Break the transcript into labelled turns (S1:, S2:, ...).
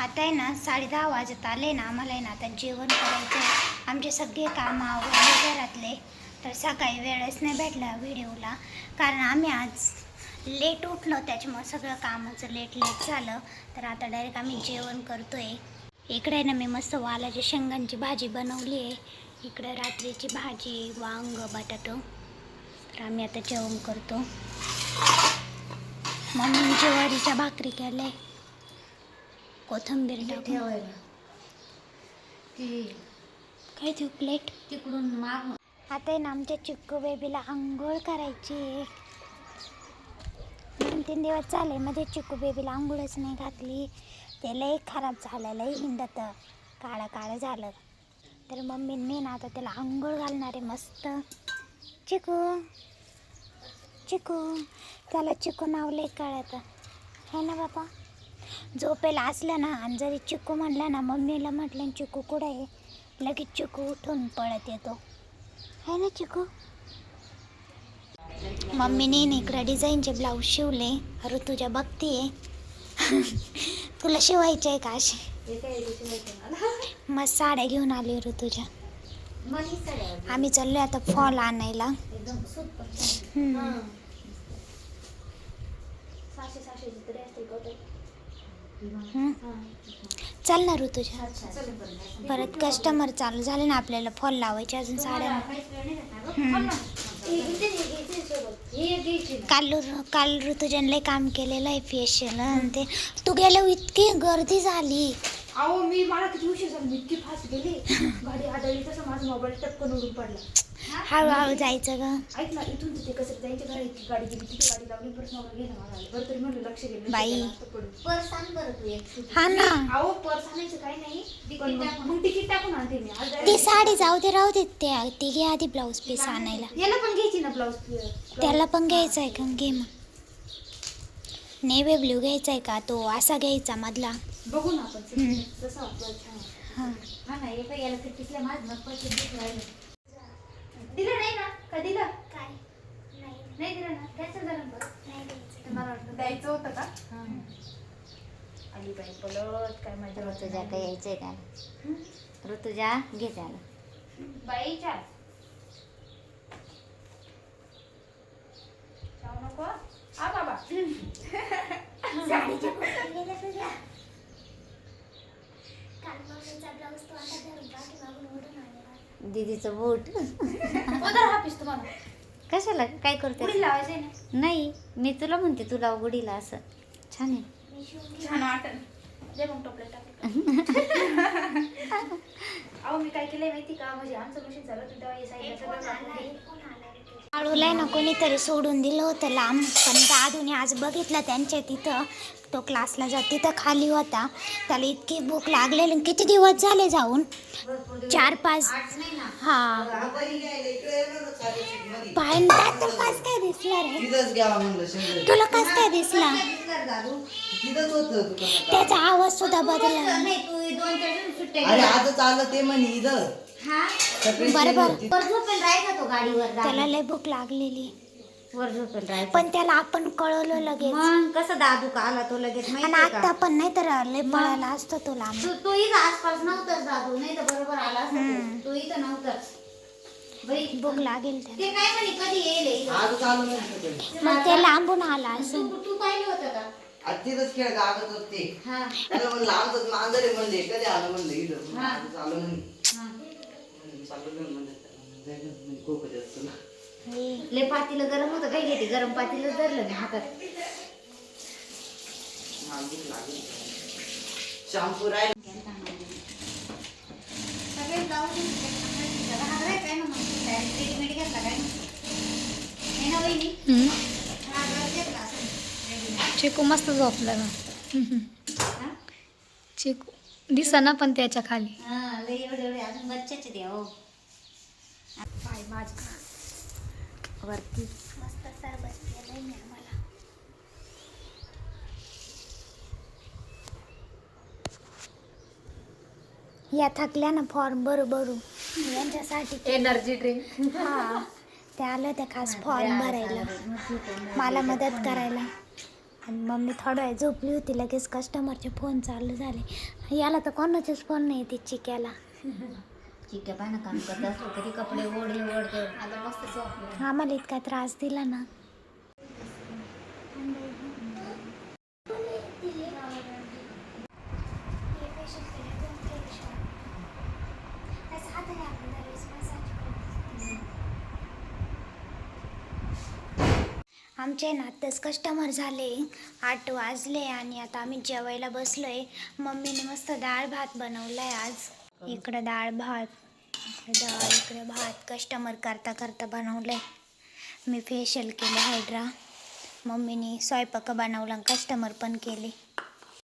S1: आता आहे ना साडे दहा वाजत आले ना आम्हाला आहे ना आता जेवण करायचं आहे. आमचे सगळे कामं आवडले घरातले. तर सकाळी वेळच नाही भेटला व्हिडिओला. कारण आम्ही आज लेट उठलो त्याच्यामुळे सगळं कामाचं लेट लेट झालं. तर आता डायरेक्ट आम्ही जेवण करतो आहे इकडे आहे ना मी मस्त वालाच्या शेंगांची भाजी बनवली आहे. इकडे रात्रीची भाजी वांग बटाटो. तर आम्ही आता जेवण करतो. मम्मीने ज्वारीच्या भाकरी केल्या कोथिंबीर टाकून.
S2: ठेवायला ती
S1: काय देऊ प्लेट
S2: तिकडून माग.
S1: आता आहे ना आमच्या चिक्कू बेबीला आंघोळ करायची आहे. दोन तीन दिवस झाले मध्ये चिक्कू बेबीला आंघोळच नाही घातली. ते लय खराब झालं लय हिंडत. काळं काळं झालं. तर मम्मीने मी ना आता त्याला आंघोळ घालणार आहे मस्त. चिकू चिकू त्याला चिकू नाव लय कळतं. है ना बाबा झोपेला असलं ना आणि जरी चिकू म्हणलं ना मम्मीला म्हटलं चिकू कुठं आहे? लगेच चिकू उठून पळत येतो. आहे ना चिकू? मम्मीने इकडं डिझाईनचे ब्लाऊज शिवले. अरे तुझ्या बघतीये. तुला शिवायचे आहे का असे? मग साड्या घेऊन आली ऋतुजा. तुझ्या आम्ही चाललो आता फॉल आणायला.
S2: चालणार तुझ्या
S1: परत कस्टमर चालू झाले ना आपल्याला फॉल लावायचे अजून साड्या. काल काल ऋतुजनला काम केलेलं आहे फेशियल ते. तू गेल्यावर इतकी गर्दी झाली.
S3: अहो मी मला किती उशीर झाला इतकी फास्ट गेली. गाडी आदळली तसं माझा मोबाईल टपकन उडून पडला.
S1: हळूहळू जायचं ग
S3: ऐक ना इथून तिथे कसं जायच्या घरा इतकी गाडी गेली तिथे गाडी लावली परत मोबाईल गेला मला बरं तरी म्हणलं लक्ष गेलं
S1: बाई.
S2: पर्स आण बरं तू एक.
S1: हा ना.
S3: अहो पर्स आणायचं काही नाही मग- तिकीट टाकून आणते मी.
S1: ती साडी जाऊ दे राहू दे ते ती घे आधी ब्लाऊज पीस आणायला.
S3: याला पण घ्यायची ना ब्लाऊज
S1: त्याला पण घ्यायचा आहे का? घे मग. नेव्ही ब्ल्यू घ्यायचा आहे का? तो असा घ्यायचा मधला.
S3: बघू ना आपण
S1: हम्म.
S3: जसं आपलं छान
S1: हां.
S2: हा ना काय याला फिटिसल्या माझ मग पैसे देत राहिले.
S3: दिलं नाही ना? का दिलं?
S1: काय?
S3: नाही. दिलं ना? झालं ना बरं. मला वाटलं द्यायचं होतं का?
S2: हां.
S3: आली बाई पलट काय माहिती
S2: ऋतुजा काय? यायचंय का? ऋतुजा घे त्याला.
S3: बाई जाऊ नको? आ बाबा.
S2: दीदीचं बूट
S3: हा
S2: कशाला? काय करते? नाही मी तुला म्हणते तुला गुडीला असं. छान आहे.
S3: अहो मी काय केलंय माहिती का? म्हणजे आमचं मशीन चालत होतं तेव्हा
S1: आळूला ना कोणीतरी सोडून दिलं होतं लांब. पण दादूने आज बघितलं त्यांच्या तिथं. तो क्लासला जात तिथं खाली होता. त्याला इतकी भूक लागलेली आणि किती दिवस झाले जाऊन? चार पाच हा. पाय कस काय दिसला रे तुला कस काय दिसला? त्याचा आवाज सुद्धा बदलला
S2: तू
S4: आलं म्हणे
S1: बरं, बरं.
S4: ती-
S2: वर झोपेल राहायचा तो गाडीवर
S1: त्याला. लय भूक लागलेली
S2: वर झोपेल राहायचा
S1: पण त्याला आपण कळवलं लगेच
S2: मग कसं दादू का आला तो लगेच
S1: आणि
S2: माहिती
S1: आता
S2: का
S1: पण नाही तर लय पळायला असतो तो लांब
S2: तू तू इथं आसपास नव्हताच दादू नाही तर बरोबर आला असता
S1: हम्म.
S2: तो. तू इथं नव्हताच बाई
S1: भूक लागेल त्याला
S2: ते काय म्हणे कधी येईल इथं?
S4: आजच आलं म्हणलं ते.
S1: मग ते लांबून आला
S2: तू तू पाहिलं होतं का
S4: आज तिथंच खेळ गागत होते
S2: हा
S4: त्याला म्हणलं आमचंच मांजर आहे म्हणले कधी आलं म्हणलं इथं
S2: हा.
S4: आजच आलं म्हणे
S2: हा.
S4: तुला.
S2: लय पातीलं गरम होतं काय घेते गरम पातीलं धरलं मी हातात.
S4: शॅम्पू राहील
S2: सगळे ब्लाऊज घागरा काय ना मग रेडीमेड घेतला काय नाही ना वहिनी घागरा घेतला असं.
S5: चिकू मस्त झोपला ना
S2: हा?
S5: चिकू दिसना पण त्याच्याखाली.
S2: हा, लय एवढे एवढे अजून बच्चाचे द्या हो.
S3: बाई माझी.
S2: वरती.
S1: मस्त सरबत केलंय मी आम्हाला. या थकल्या ना फॉर्म भरू भरू यांच्यासाठी
S3: एनर्जी ड्रिंक
S1: हा. ते आलं ते खास फॉर्म भरायला. मला मदत करायला. आणि मम्मी थोडा वेळ झोपली होती लगेच कस्टमरचे फोन चालू झाले. याला तर कोणाचेच फोन नाही येते चिक्याला
S2: चिक्या पानं काम करत असलं तरी कपडे ओढे ओढते
S3: आता मस्त झोपलं.
S1: आम्हाला इतका त्रास दिला ना. आमचे ना आत्ताच कस्टमर झाले. आठ वाजले आणि आता आम्ही जेवायला बसलोय. मम्मीने मस्त डाळ भात बनवलाय आज. इकडं डाळ भात डाळ इकडे भात. कस्टमर करता करता बनवलंय. मी फेशियल केलं हायड्रा. मम्मीने स्वयंपाक बनवला कस्टमर पण केले.